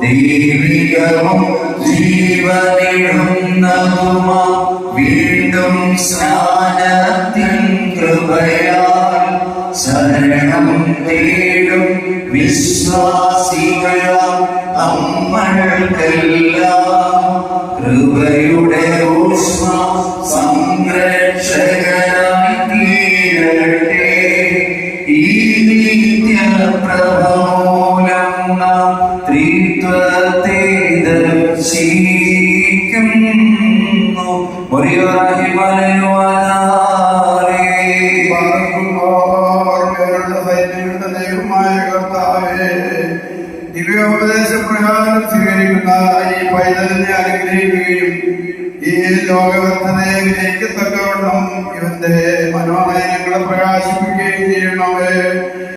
ദൈവികവും ജീവനിടുന്നതുമാ വീണ്ടും സ്നാനത്തിൻ കൃപയാൽ ശരണം തേടും വിശ്വാസികളാം അമ്മകൾക്കെല്ലാം കൃപയുടെ ഊഷ്മ സംരക്ഷകനായി തീരട്ടെ. ഈ നിത്യപ്രഭമൂലം നാം ത്രിത്വത്തെ ദർശിക്കുന്നു. ഒരിവാഹി മലയുവാനാരേ ദിവ്യോപദേശ പ്രകാരം സ്വീകരിക്കുന്ന ഈ പൈതലിനെ അനുഗ്രഹിക്കുകയും ഈ ലോകവർദ്ധനയെ ഗ്രഹിക്കത്തക്കവണ്ണം ഇവന്റെ മനോനയനങ്ങളെ പ്രകാശിപ്പിക്കുകയും ചെയ്യണമേ.